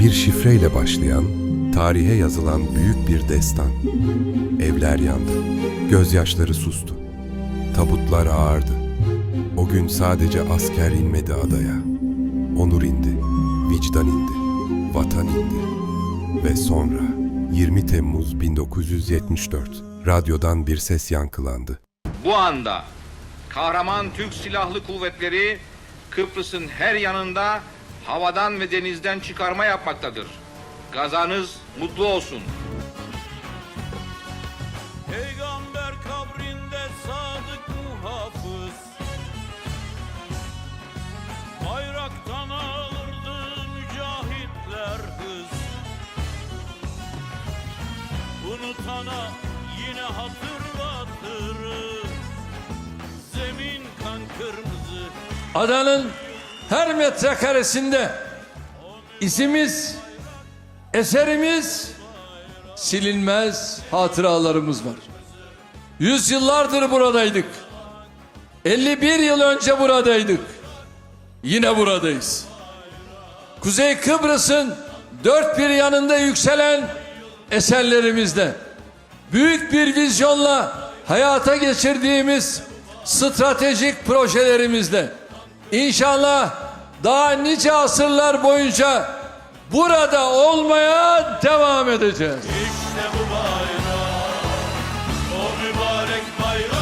Bir şifreyle başlayan, tarihe yazılan büyük bir destan. Evler yandı, gözyaşları sustu. Tabutlar ağardı. O gün sadece asker inmedi adaya. Onur indi, vicdan indi, vatan indi. Ve sonra 20 Temmuz 1974 radyodan bir ses yankılandı. Bu anda kahraman Türk Silahlı Kuvvetleri Kıbrıs'ın her yanında havadan ve denizden çıkarma yapmaktadır. Gazanız mutlu olsun. Peygamber kabrinde sadık muhafız Bayraktan alırdı mücahitler hız Unutana yine hatırlatırız Zemin kan kırmızı Adanın her metrekaresinde izimiz, eserimiz, silinmez hatıralarımız var. Yüzyıllardır buradaydık. 51 yıl önce buradaydık. Yine buradayız. Kuzey Kıbrıs'ın dört bir yanında yükselen eserlerimizde büyük bir vizyonla hayata geçirdiğimiz stratejik projelerimizle İnşallah daha nice asırlar boyunca burada olmaya devam edeceğiz. İşte bu bayrak, o mübarek bayrak.